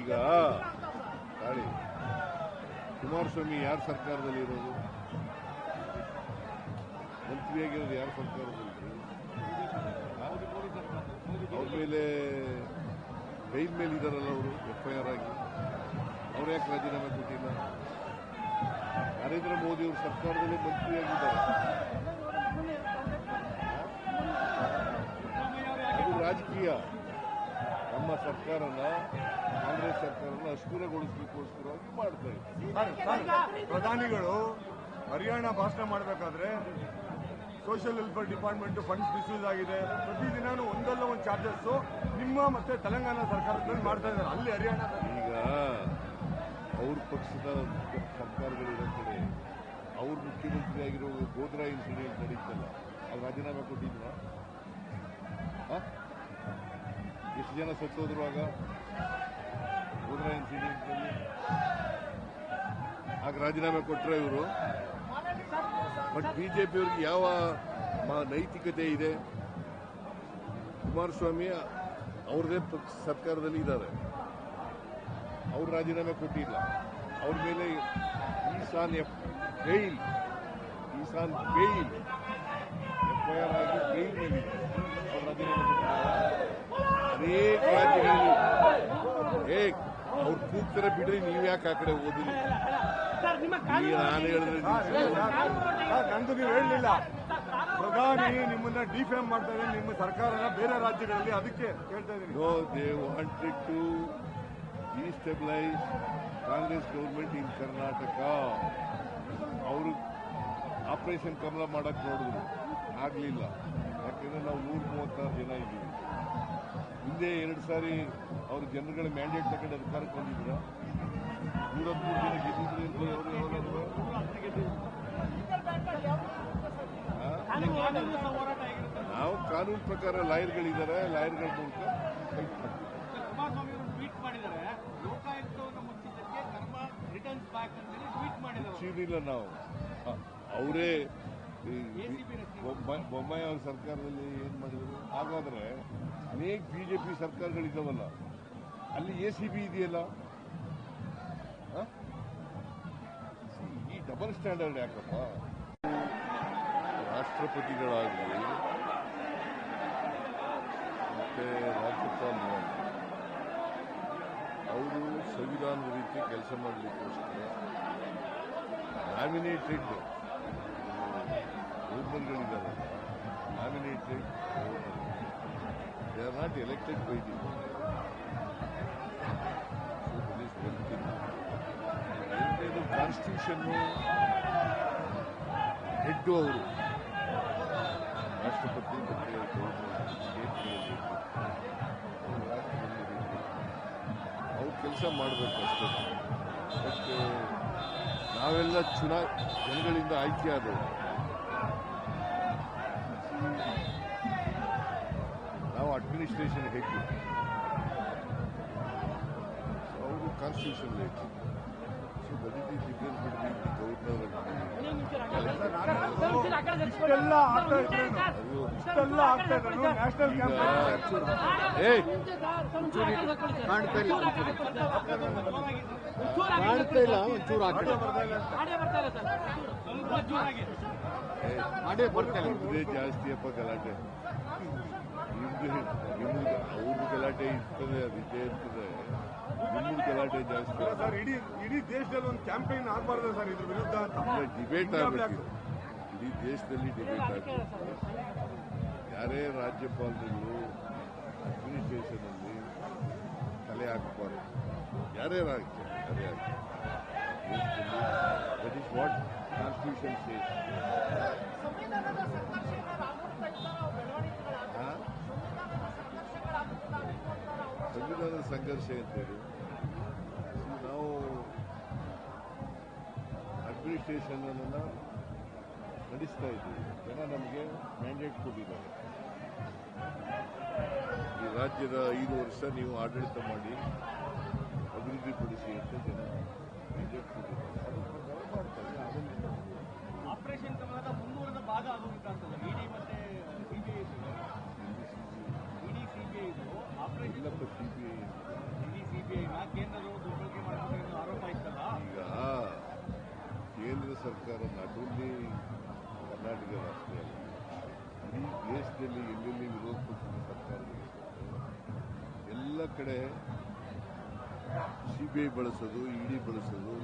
ಈಗ. ತಾಳಿ ಕುಮಾರಸ್ವಾಮಿ ಯಾರ ಸರ್ಕಾರದಲ್ಲಿ ಇರೋದು? ಮಂತ್ರಿಯಾಗಿರೋದು ಯಾರ ಸರ್ಕಾರದಲ್ಲಿ? ಅವ್ರ ಮೇಲೆ ಬೈಲ್ ಮೇಲೆ ಇದಾರಲ್ಲ ಅವರು ಎಫ್ಐಆರ್ ಆಗಿ. ಅವ್ರು ಯಾಕೆ ರಾಜೀನಾಮೆ ಕೊಟ್ಟಿಲ್ಲ? ನರೇಂದ್ರ ಮೋದಿ ಅವರು ಸರ್ಕಾರದಲ್ಲಿ ಮಂತ್ರಿಯಾಗಿದ್ದಾರೆ. ಅದು ರಾಜಕೀಯ. ನಮ್ಮ ಸರ್ಕಾರನ ಕಾಂಗ್ರೆಸ್ ಸರ್ಕಾರನ ಅಸ್ಥಿರಗೊಳಿಸಲಿಕ್ಕೋಸ್ಕರವಾಗಿ ಮಾಡ್ತಾ ಇದ್ದಾರೆ ಪ್ರಧಾನಿಗಳು ಹರಿಯಾಣ ಭಾಷಣ ಮಾಡಬೇಕಾದ್ರೆ social welfare department funds misuse ಆಗಿದೆ. ಪ್ರತಿದಿನಾನು ಒಂದಲ್ಲ ಒಂದು ಚಾರ್ಜಸ್ಸು ನಿಮ್ಮ ಮತ್ತೆ ತೆಲಂಗಾಣ ಸರ್ಕಾರದಲ್ಲಿ ಮಾಡ್ತಾ ಇದ್ದಾರೆ. ಅಲ್ಲಿ ಹರಿಯಾಣ ಈಗ ಅವ್ರ ಪಕ್ಷದ ಸರ್ಕಾರಗಳಿರೋ ಕಡೆ ಅವ್ರ ಮುಖ್ಯಮಂತ್ರಿ ಆಗಿರೋ ಗೋದ್ರಾ ಇನ್ಸಿಡೆಂಟ್ ನಡೀತಲ್ಲ ಅವ್ರು ರಾಜೀನಾಮೆ ಕೊಟ್ಟಿದ್ವಾ ಎಷ್ಟು ಜನ ಸತ್ತೋದ್ರು ಆಗ ಗೋದ್ರಾ ಇನ್ಸಿಡೆಂಟ್ನಲ್ಲಿ ಆಗ ರಾಜೀನಾಮೆ ಕೊಟ್ಟರೆ ಇವರು. ಬಟ್ ಬಿಜೆಪಿಯವ್ರಿಗೆ ಯಾವ ನೈತಿಕತೆ ಇದೆ? ಕುಮಾರಸ್ವಾಮಿ ಅವ್ರದೇ ಸರ್ಕಾರದಲ್ಲಿ ಇದ್ದಾರೆ. ಅವ್ರು ರಾಜೀನಾಮೆ ಕೊಟ್ಟಿಲ್ಲ. ಅವ್ರ ಮೇಲೆ ಈಶಾನ್ ಎಫ್ ಬೇಲ್ ಈಶಾನ್ ಬೇಲ್ ಎಫ್ ಐ ಆರ್ ಆಗಿ ಬೇಲ್ ಮೇಲೆ ಅವ್ರು ರಾಜೀನಾಮೆ ಕೊಟ್ಟಿಲ್ಲ ಅನೇಕ ರಾಜ್ಯಗಳಲ್ಲಿ ಏ ಅವ್ರು ಕೂಗ್ತಾರೆ ಬಿಡ್ರಿ ನೀವು ಯಾಕೆ ಆ ಕಡೆ ಓದಿರಿ ಈಗ ನಾನು ಹೇಳಿದ್ರೆ ನಂದು ನೀವು ಹೇಳಲಿಲ್ಲ. ಪ್ರಧಾನಿ ನಿಮ್ಮನ್ನ ಡಿಫೇಮ್ ಮಾಡ್ತಾ ಇದ್ದಾರೆ ನಿಮ್ಮ ಸರ್ಕಾರನ ಬೇರೆ ರಾಜ್ಯಗಳಲ್ಲಿ ಅದಕ್ಕೆ ಹೇಳ್ತಾ ಇದ್ದೀನಿ. No they wanted to destabilise Congress government in Karnataka ಅವರು ಆಪರೇಷನ್ ಕಮಲ ಮಾಡಕ್ ನೋಡಿದ್ರು. ಆಗ್ಲಿಲ್ಲ. ಯಾಕಂದ್ರೆ ನಾವು ನೂರ ಮೂವತ್ತಾರು ಜನ ಇದ್ದೀವಿ. ಹಿಂದೆ ಎರಡು ಸಾರಿ ಅವ್ರ ಜನಗಳ ಮ್ಯಾಂಡೇಟ್ ತಗೊಂಡು ಅಧಿಕಾರಕ್ಕೆ ಬಂದಿದ್ರ. ನೂರ ಮೂರು ಜನ ಗೆದ್ದಿದ್ರು ಅಂತ? ನಾವು ಕಾನೂನು ಪ್ರಕಾರ ಲಾಯರ್ಗಳಿದ್ದಾರೆ ಲಾಯರ್ಗಳ ಮೂಲಕ ಫೈಟ್ ಮಾಡ್ತೀವಿ. ಮುಚ್ಚಿರಲಿಲ್ಲ ನಾವು. ಅವರೇ ಬೊಮ್ಮಾಯಿ ಅವ್ರ ಸರ್ಕಾರದಲ್ಲಿ ಏನ್ ಮಾಡಿದ್ರು? ಹಾಗಾದ್ರೆ ಅನೇಕ ಬಿಜೆಪಿ ಸರ್ಕಾರಗಳಿದ್ದಾವಲ್ಲ, ಅಲ್ಲಿ ಎ ಸಿ ಬಿ ಇದೆಯಲ್ಲ? ಈ ಡಬಲ್ ಸ್ಟ್ಯಾಂಡರ್ಡ್ ಯಾಕಪ್ಪ? ರಾಷ್ಟ್ರಪತಿಗಳಾಗಲಿ ಮತ್ತೆ ರಾಜ್ಯಪಾಲ ಅವರು ಸಂವಿಧಾನದ ರೀತಿ ಕೆಲಸ ಮಾಡಲಿಕ್ಕೋಸ್ಕರ nominated ಗವರ್ನರ್ಗಳಿದ್ದಾರೆ nominated they are not elected by the constitution head ಅವರು ರಾಷ್ಟ್ರಪತಿ ಮತ್ತೆ ಅವ್ರು ಕೆಲಸ ಮಾಡಬೇಕು ಅಷ್ಟೇ. ಬಟ್ ನಾವೆಲ್ಲ ಚುನಾ ಜನಗಳಿಂದ ಆಯ್ಕೆಯಾದವರು ನಾವು ಅಡ್ಮಿನಿಸ್ಟ್ರೇಷನ್ ಹೆಡ್ ಅವರು constitution head so that is the difference between the governor ಇಷ್ಟೆಲ್ಲ ಆಗ್ತಾ ಇದ್ರೇನು ಇಷ್ಟೆಲ್ಲ ಆಗ್ತಾ ಇದ್ರು ನ್ಯಾಷನಲ್ ಕ್ಯಾಂಪೇನ್ ಏಯ್ ಕಾಣ್ತಾ ಇಲ್ಲ ಕಾಣ್ತಾ ಇಲ್ಲ ಒಂಚೂರು ಆ ಕಡೆ ಮಾಡೇ ಬರ್ತಾ ಇಲ್ಲ ಇದೇ ಜಾಸ್ತಿ ಅಪ್ಪ ಗಲಾಟೆ ನಿಮ್ದು ನಿಮ್ದು ಅವ್ರದ್ದು ಗಲಾಟೆ ಇರ್ತದೆ ಅದು ಇದೇ ಇರ್ತದೆ. ನಿಮ್ದು ಗಲಾಟೆ ಜಾಸ್ತಿ ಸರ್ ಇಡೀ ಇಡೀ ದೇಶದಲ್ಲಿ ಒಂದು ಕ್ಯಾಂಪೇನ್ ಆಗ್ಬಾರ್ದು ಸರ್ ಇದ್ರ ವಿರುದ್ಧ ಡಿಬೇಟ್ ಆಗಬೇಕು. ಇಡೀ ದೇಶದಲ್ಲಿ ಡಿಬೇಟ್ ಆಗಬೇಕು. ಯಾರೇ ರಾಜ್ಯಪಾಲರುಗಳು ಅಡ್ಮಿನಿಸ್ಟ್ರೇಷನ್ ಅಲ್ಲಿ ತಲೆ ಹಾಕಬಾರ್ದು. ಯಾರೇ ರಾಜ್ಯ ತಲೆ ಹಾಕಿ ದಟ್ ಇಸ್ ವಾಟ್ ಸಂಘರ್ಷ ಅಂತೇಳಿ ನಾವು ಅಡ್ಮಿನಿಸ್ಟ್ರೇಷನ್ ಅನ್ನೆಲ್ಲ ನಡೆಸ್ತಾ ಇದ್ದೀವಿ. ಜನ ನಮಗೆ ಮ್ಯಾಂಡೇಟ್ ಕೊಟ್ಟಿದ್ದಾರೆ. ಈ ರಾಜ್ಯದ ಐದು ವರ್ಷ ನೀವು ಆಡಳಿತ ಮಾಡಿ ಅಭಿವೃದ್ಧಿಪಡಿಸಿ ಅಂತ ಜನ ಮ್ಯಾಂಡೇಟ್ ಕೊಟ್ಟಿದ್ದಾರೆ. ವಿಚಾರ ಅಷ್ಟೇ ಅಲ್ಲ ಈ ದೇಶದಲ್ಲಿ ಎಲ್ಲೆಲ್ಲಿ ವಿರೋಧ ಪಕ್ಷದ ಸರ್ಕಾರ ಎಲ್ಲ ಕಡೆ ಸಿಬಿಐ ಬಳಸೋದು ಇಡಿ ಬಳಸೋದು